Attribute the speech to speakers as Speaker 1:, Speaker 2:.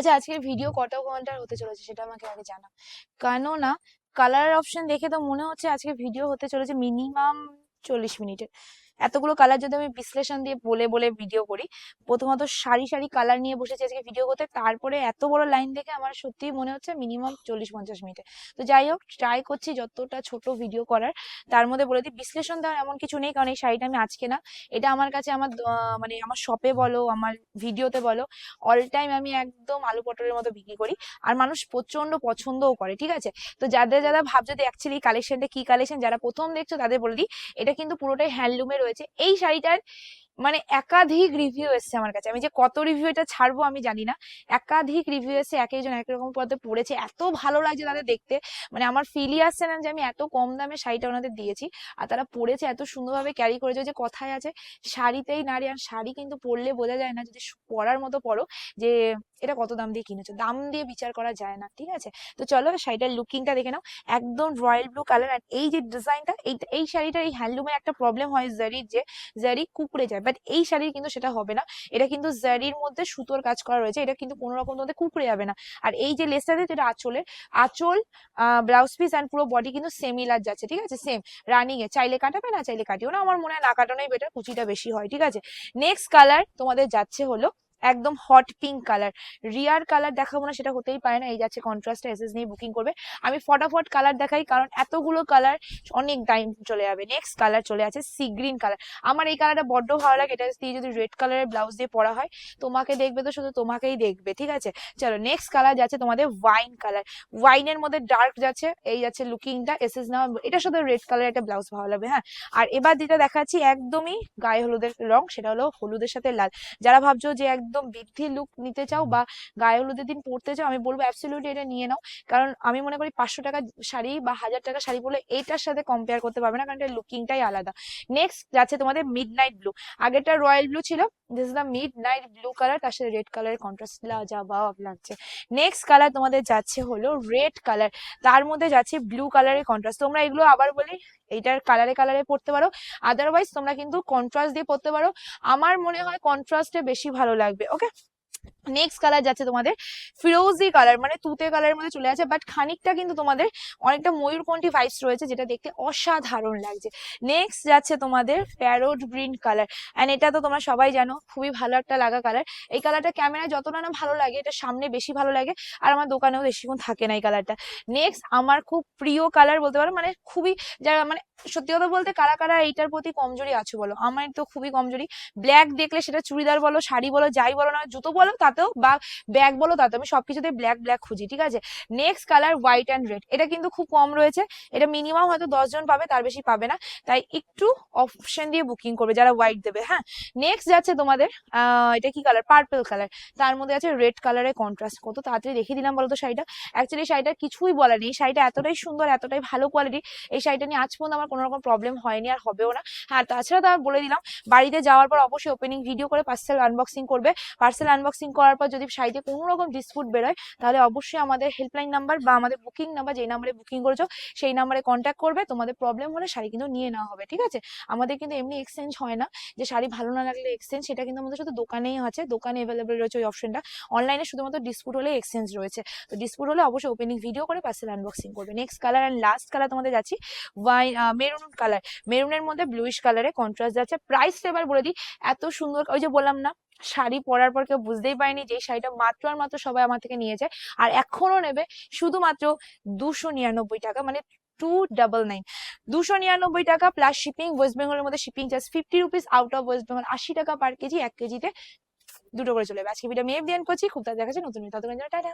Speaker 1: আচ্ছা আজকের ভিডিও কত ঘণ্টার হতে চলেছে সেটা আমাকে আগে জানা কেননা কালার অপশন দেখে তো মনে হচ্ছে আজকে ভিডিও হতে চলেছে মিনিমাম চল্লিশ মিনিটের। এতগুলো কালার যদি আমি বিশ্লেষণ দিয়ে বলে বলে ভিডিও করি, প্রথমত সারি সারি কালার নিয়ে বসেছি আজকে ভিডিও করতে, তারপরে এত বড় লাইন দেখে আমার সত্যি মনে হচ্ছে মিনিমাম চল্লিশ পঞ্চাশ মিনিটে। তো যাই হোক ট্রাই করছি যতটা ছোট ভিডিও করার। তার মধ্যে বলে দিই, বিশ্লেষণ দেওয়ার এমন কিছু নেই, কারণ এই শাড়িটা আমি আজকে না, এটা আমার কাছে আমার মানে আমার শপে বলো, আমার ভিডিওতে বলো অল টাইম আমি একদম আলু পটলের মতো বিক্রি করি। আর মানুষ প্রচণ্ড পছন্দও করে, ঠিক আছে? তো যাদের যারা ভাবছ যে অ্যাকচুয়ালি কালেকশনটা কি কালেকশন যারা প্রথম দেখছ তাদের বলে দিই, এটা কিন্তু পুরোটাই হ্যান্ডলুমে রয়েছে এই শাড়িটার মানে একাধিক রিভিউ এসেছে আমার কাছে। আমি যে কত রিভিউ এটা ছাড়বো আমি জানি না। একাধিক রিভিউ এসে এক একজন এক রকম পদে পড়েছে। এত ভালো লাগছে তাদের দেখতে। মানে আমার ফিলই আসছে না যে আমি এত কম দামে শাড়িটা ওনাদের দিয়েছি। আর তারা পরেছে এত সুন্দরভাবে ক্যারি করেছে যে কথায় আছে, শাড়িতেই নারী। আর শাড়ি কিন্তু পরলে বোঝা যায় না, যদি পরার মতো পরো যে এটা কত দাম দিয়ে কিনেছো। দাম দিয়ে বিচার করা যায় না, ঠিক আছে? তো চলো শাড়িটার লুকিংটা দেখে নাও। একদম রয়্যাল ব্লু কালার আর এই যে ডিজাইনটা এই এই শাড়িটার এই হ্যান্ডলুমের একটা প্রবলেম হয় জারির যে জারি কুকড়ে যায়। বাট এই শাড়ির কিন্তু সেটা হবে না। এটা কিন্তু জারির মধ্যে সুতোর কাজ করা রয়েছে। এটা কিন্তু কোনো রকম তোমাদের কুকড়ে যাবে না। আর এই যে লেসটা দিয়েছে এটা আঁচলের, আঁচল ব্লাউজ পিস অ্যান্ড পুরো বডি কিন্তু সেমিলার যাচ্ছে, ঠিক আছে? সেম রানিং এ চাইলে কাটাবে না, চাইলে কাটিও না। আমার মনে হয় না কাটানোই বেটার কুচিটা বেশি হয়, ঠিক আছে? নেক্সট কালার তোমাদের যাচ্ছে হলো একদম hot pink colour real colour দেখাবো না, সেটা হতেই পারে না, এই যাচ্ছে কন্ট্রাস্ট এসএস নিয়ে বুকিং করবে। আমি ফটাফট কালার দেখাই, কারণ এতগুলো কালার অনেক টাইম চলে যাবে। নেক্সট কালার চলে আছে সি গ্রিন কালার আমার এই কালারটা বড্ড ভালো লাগে, এটা দিয়ে যদি রেড কালারের ব্লাউজ দিয়ে পরা হয়, তোমাকে দেখবে তো, শুধু তোমাকেই দেখবে, ঠিক আছে? চলো নেক্সট কালার যাচ্ছে তোমাদের ওয়াইন কালার ওয়াইনের মধ্যে ডার্ক যাচ্ছে, এই যাচ্ছে লুকিংটা এসএস নেওয়া এটার সাথে রেড কালার একটা ব্লাউজ ভালো লাগবে হ্যাঁ? আর এবার যেটা দেখাচ্ছি, একদমই গায়ে হলুদের রং, সেটা হলো হলুদের সাথে লাল। যারা ভাবছ যে একদম বৃদ্ধি লুক নিতে চাও বা গায়ে হলুদের দিন পরতে চাও আমি বলব অ্যাবসলিউটলি এটা নিয়ে নাও। কারণ আমি মনে করি পাঁচশো টাকা শাড়ি বা হাজার টাকা শাড়ি পরলে এইটার সাথে কম্পেয়ার করতে পারবে না কারণ এটা লুকিংটাই আলাদা। নেক্সট যাচ্ছে তোমাদের মিড নাইট ব্লু আগেরটা রয়্যাল ব্লু ছিল this is the midnight blue colour তার সাথে রেড কালারের কন্ট্রাস্ট লাজাবাব লাগছে। নেক্সট কালার তোমাদের যাচ্ছে হলো রেড কালার তার মধ্যে যাচ্ছে ব্লু কালারের কন্ট্রাস্ট তোমরা এগুলো আবার বলি, এইটার কালারে কালারে পড়তে পারো। আদারওয়াইজ তোমরা কিন্তু কন্ট্রাস্ট দিয়ে পড়তে পারো। আমার মনে হয় কন্ট্রাস্টে বেশি ভালো লাগবে ওকে নেক্সট কালার যাচ্ছে তোমাদের ফিরোজি কালার মানে তুতে কালারের মধ্যে চলে আছে বাট খানিকটা কিন্তু তোমাদের অনেকটা ময়ূরকণ্ঠী ভাইস রয়েছে, যেটা দেখতে অসাধারণ লাগছে। নেক্সট যাচ্ছে তোমাদের প্যারোট গ্রিন কালার অ্যান্ড এটা তো তোমরা সবাই জানো, খুবই ভালো একটা লাগা কালার এই কালারটা ক্যামেরায় যতটা না ভালো লাগে, এটা সামনে বেশি ভালো লাগে, আর আমার দোকানেও বেশিক্ষণ থাকে না এই কালারটা নেক্সট আমার খুব প্রিয় কালার বলতে পারো মানে খুবই যারা মানে সত্যি কথা বলতে কারা কারা এইটার প্রতি কমজোরি আছে বলো? আমার তো খুবই কমজোরি। ব্ল্যাক দেখলে সেটা চুড়িদার বলো, শাড়ি বলো, যাই বলো না জুতো বলো, তাতেও বা ব্যাগ বলো, তাতেও আমি সবকিছুতে ব্ল্যাক ব্ল্যাক খুঁজি, ঠিক আছে? Next colour white and red এটা কিন্তু খুব কম রয়েছে। এটা মিনিমাম হয়তো দশ জন পাবে, তার বেশি পাবে না। তাই একটু অপশন দিয়ে বুকিং করবে, যারা হোয়াইট দেবে হ্যাঁ? নেক্সট যাচ্ছে তোমাদের এটা কি কালার পার্পল কালার তার মধ্যে আছে রেড কালারের কন্ট্রাস্ট কত তাড়াতাড়ি দেখিয়ে দিলাম বলতো শাড়িটা? অ্যাকচুয়ালি শাড়িটার কিছুই বলার নেই। শাড়িটা এতটাই সুন্দর, এতটাই ভালো কোয়ালিটি এই শাড়িটা নিয়ে আজ পর্যন্ত আমার কোনো রকম প্রবলেম হয়নি আর হবেও না। হ্যাঁ তাছাড়া তার বলে দিলাম, বাড়িতে যাওয়ার পর অবশ্যই ওপেনিং ভিডিও করে পার্সেল আনবক্সিং করবে। পার্সেল আনবক্সিং করার পর যদি শাড়িতে কোনো রকম ডিসপুট বেরোয়, তাহলে অবশ্যই আমাদের হেল্পলাইন নাম্বার বা আমাদের বুকিং নাম্বার যেই নাম্বারে বুকিং করেছ, সেই নাম্বারে কন্ট্যাক্ট করবে। তোমাদের প্রবলেম হলে শাড়ি কিন্তু নিয়ে নেওয়া হবে, ঠিক আছে? আমাদের কিন্তু এমনি এক্সচেঞ্জ হয় না, যে শাড়ি ভালো না লাগলে এক্সচেঞ্জ সেটা কিন্তু আমাদের শুধু দোকানেই আছে, দোকানে অ্যাভেলেবেল রয়েছে ওই অপশনটা অনলাইনে শুধুমাত্র ডিসপুট হলে এক্সচেঞ্জ রয়েছে। তো ডিসপুট হলে অবশ্যই ওপেনিং ভিডিও করে পার্সেল আনবক্সিং করবে। Next colour and last colour তোমাদের যাচ্ছি। ওয়াইন মেরুন কালার, মেরুনের মধ্যে ব্লুইশ কালারে কন্ট্রাস্ট যাচ্ছে। প্রাইসটা এবার বলে দিই, এত সুন্দর ওই যে বললাম না, শাড়ি পরার পর কেউ বুঝতেই পারেনি যে শাড়িটা মাত্র আর মাত্র সবাই আমার থেকে নিয়ে যায় আর এখনও নেবে শুধুমাত্র দুশো নিরানব্বই টাকা মানে টু ডাবল নাইন দুশো নিরানব্বই টাকা প্লাস শিপিং ওয়েস্ট বেঙ্গলের মধ্যে shipping charge fifty rupees out of west Bengal আশি টাকা পার কেজি, এক কেজিতে দুটো করে চলে আজকে ভিডিও আমি এফ করছি, খুব তাড়াতাড়ি দেখা যাচ্ছে নতুন ততক্ষণ টাটা।